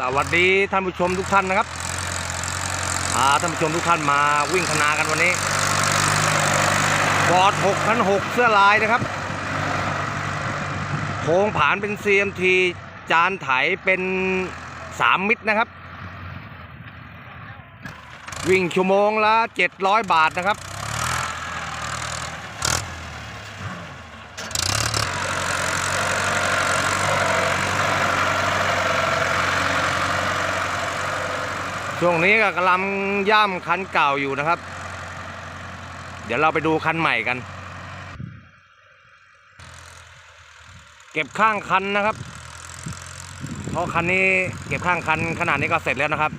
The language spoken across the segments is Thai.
สวัสดีท่านผู้ชมทุกท่านนะครับพาท่านผู้ชมทุกท่านมาวิ่งคณากันวันนี้บอร์ด6,600เสื้อลายนะครับ โค้งผานเป็น CMT จานไถเป็น 3 มิตรนะครับ วิ่งชั่วโมงละ 700 บาทนะครับ ช่วงนี้ก็กำลังย่ำคันเก่าอยู่นะครับ เดี๋ยวเราไปดูคันใหม่กัน เก็บข้างคันนะครับ เพราะคันนี้เก็บข้างคันขนาดนี้ก็เสร็จแล้วนะครับ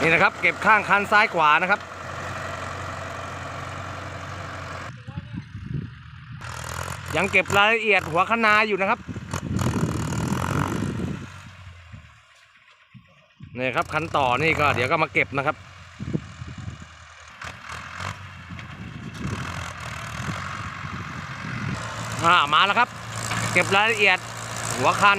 นี่นะครับ เก็บข้างคันซ้ายขวานะครับ ยังเก็บรายละเอียดหัวคนาอยู่นะครับนี่ครับคันต่อนี่ก็เดี๋ยวก็มาเก็บนะครับอ่ามาแล้วครับ เก็บรายละเอียดหัวคัน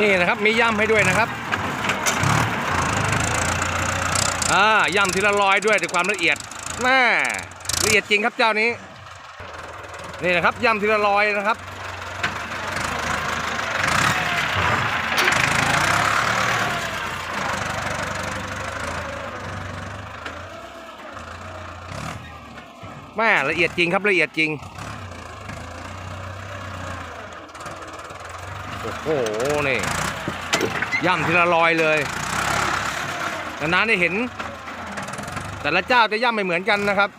นี่นะครับมีย่ำให้ด้วยนะครับอ่าย่ำทีละรอยด้วยด้วยความละเอียดแม่ละเอียดจริงครับเจ้านี้ นี่นะครับย่ำทีละรอยนะครับแม่ละเอียดจริงครับละเอียดจริง โอ้โหนี่ย่ำทีละรอยเลยนานๆได้เห็น แต่ละเจ้าจะย่ำไม่เหมือนกันนะครับ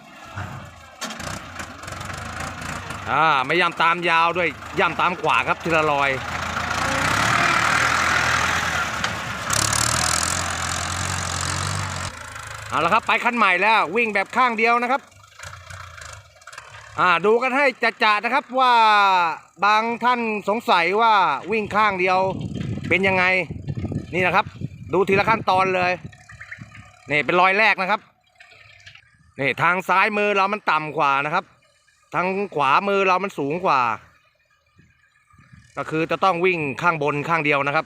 อ่าไม่ย่ำตามยาวด้วยย่ำตามขวาครับทีละรอยเอาละครับไปคันใหม่แล้ววิ่งแบบข้างเดียวนะครับ อ่าดูกันให้จัดๆนะครับว่าบางท่านสงสัยว่าวิ่งข้างเดียวเป็นยังไงนี่นะครับ ดูทีละขั้นตอนเลยนี่เป็นรอยแรกนะครับนี่ทางซ้ายมือเรามันต่ำกว่านะครับ ทางขวามือเรามันสูงกว่า ก็คือจะต้องวิ่งข้างบนข้างเดียวนะครับ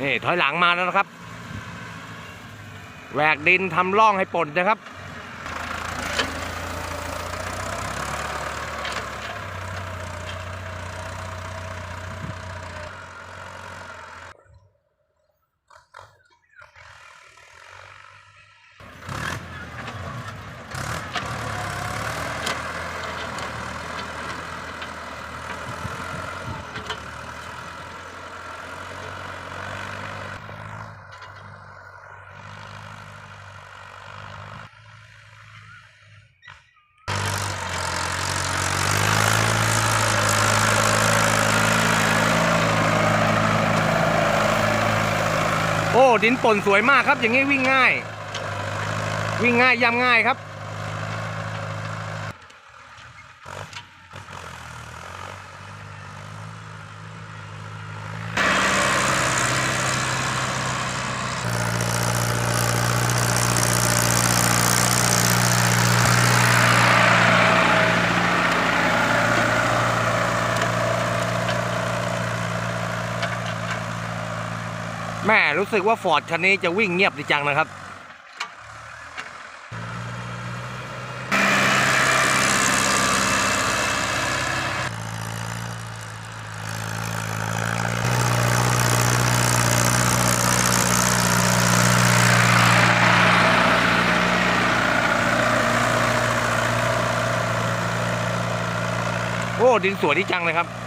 นี่ถอยหลังมาแล้วนะครับแหวกดินทำร่องให้ปนนะครับ ดินป่นสวยมากครับ อย่างนี้วิ่งง่าย วิ่งง่ายย่ำง่ายครับ แม่รู้สึกว่าฟอร์ดคันนี้จะวิ่งเงียบดีจังนะครับ โอ้ ดินสวยดีจังเลยครับ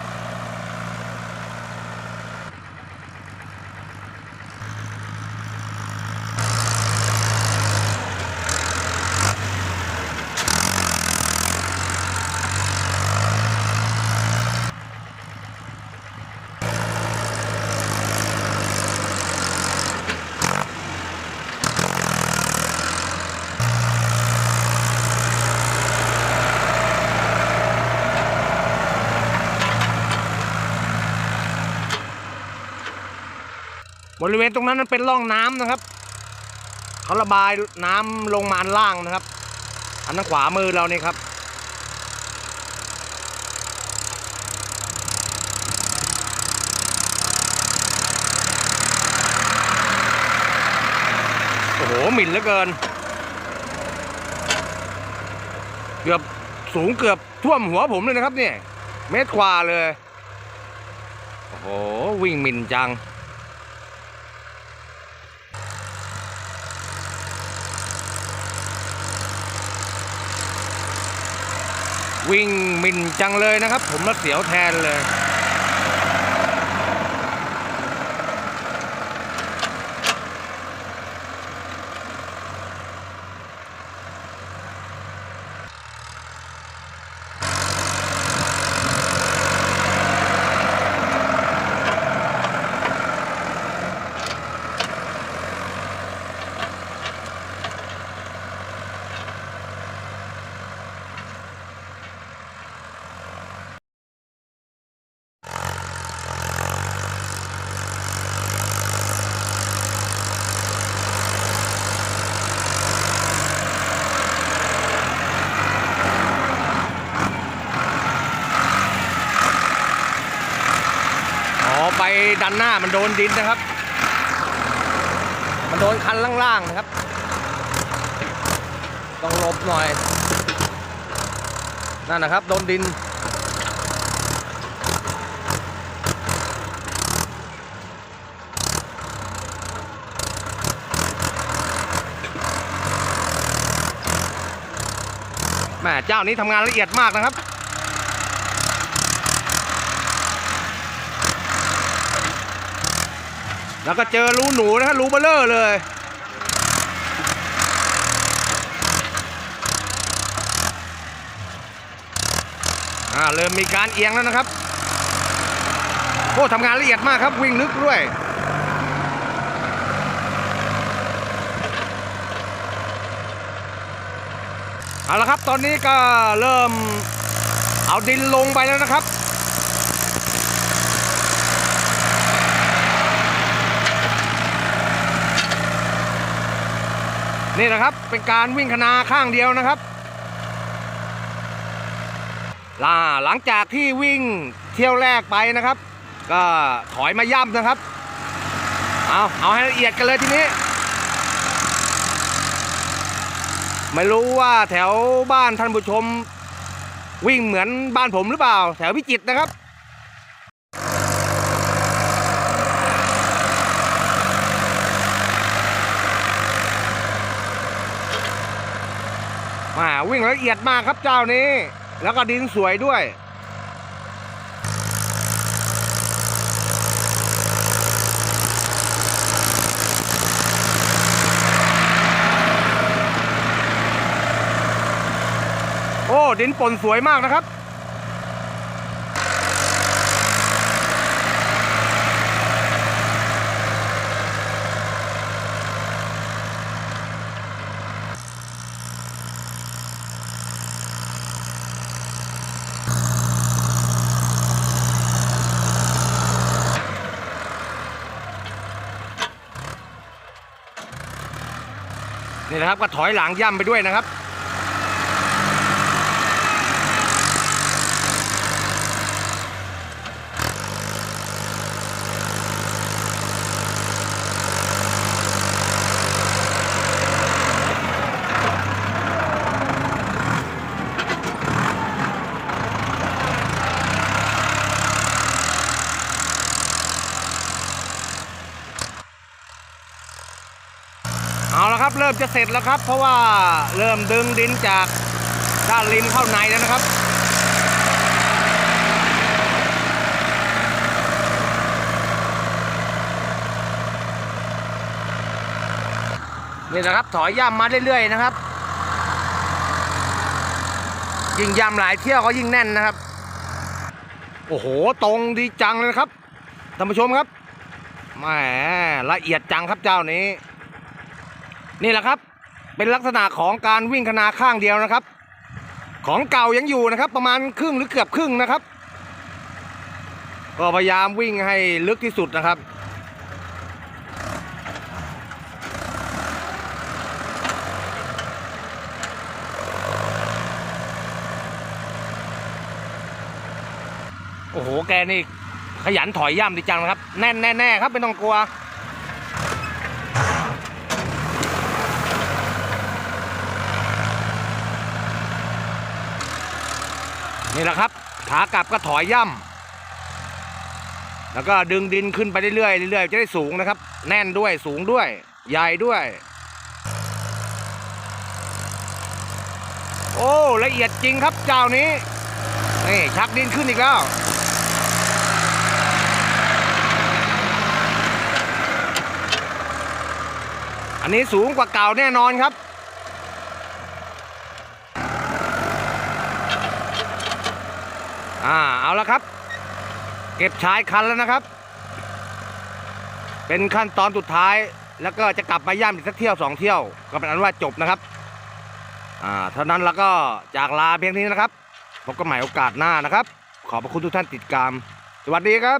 บริเวณตรงนั้นมันเป็นร่องน้ำนะครับเขาระบายน้ำลงมาล่างนะครับ อันนั้นขวามือเรานี่ครับ โอ้โหหมิ่นเหลือเกิน เกือบสูงเกือบท่วมหัวผมเลยนะครับเนี่ย เมตรกว่าเลย โอ้โห วิ่งหมิ่นจัง วิ่งมินจังเลยนะครับ ผมรถเสียวแทนเลย ไปดันหน้ามันโดนดินนะครับ มันโดนคันล่างๆนะครับ ต้องหลบหน่อย นั่นนะครับ โดนดิน แม่เจ้านี้ทำงานละเอียดมากนะครับ แล้วก็เจอรูหนูนะฮะรูเบลเลอร์เลย อ่าเริ่มมีการเอียงแล้วนะครับ โอ้ทำงานละเอียดมากครับวิ่งลึกด้วยเอาละครับ ตอนนี้ก็เริ่มเอาดินลงไปแล้วนะครับ นี่นะครับเป็นการวิ่งคณาข้างเดียวนะครับล่าหลังจากที่วิ่งเที่ยวแรกไปนะครับ ก็ถอยมาย่ำนะครับ เอาเอาให้ละเอียดกันเลยทีนี้ ไม่รู้ว่าแถวบ้านท่านผู้ชม วิ่งเหมือนบ้านผมหรือเปล่า แถวพิจิตรนะครับ มาวิ่งละเอียดมากครับเจ้านี้ แล้วก็ดินสวยด้วยโอ้ดินป่นสวยมากนะครับ นี่นะครับ ก็ถอยหลังย่ำไปด้วยนะครับ เอาละครับ เริ่มจะเสร็จแล้วครับ เพราะว่าเริ่มดึงดินจากด้านริมเข้าในแล้วนะครับนี่นะครับถอยย่ำมาเรื่อยๆนะครับ ยิ่งย่ำหลายเที่ยวก็ยิ่งแน่นนะครับ โอ้โหตรงดีจังเลยนะครับท่านผู้ชมครับแหมละเอียดจังครับเจ้านี้ นี่แหละครับ เป็นลักษณะของการวิ่งคนาข้างเดียวนะครับ ของเก่ายังอยู่นะครับ ประมาณครึ่งหรือเกือบครึ่งนะครับ ก็พยายามวิ่งให้ลึกที่สุดนะครับโอ้โห แกนี่ขยันถอยย่ำดีจังนะครับ แน่นแน่ๆครับไม่ต้องกลัว นี่แหละครับขากลับก็ถอยย่ำแล้วก็ดึงดินขึ้นไปเรื่อยๆเรื่อยๆจะได้สูงนะครับ แน่นด้วยสูงด้วย ใหญ่ด้วย โอ้ละเอียดจริงครับเจ้านี้นี่ชักดินขึ้นอีกแล้วอันนี้สูงกว่าเก่าแน่นอนครับ อ่าเอาละครับ เก็บชายคันแล้วนะครับ เป็นขั้นตอนสุดท้าย แล้วก็จะกลับมาย่ามอีกสักเที่ยวสองเที่ยว ก็เป็นอันว่าจบนะครับอ่าเท่านั้นแล้วก็จากลาเพียงเท่านี้นะครับพบกันใหม่โอกาสหน้านะครับ ขอบพระคุณทุกท่านติดตาม สวัสดีครับ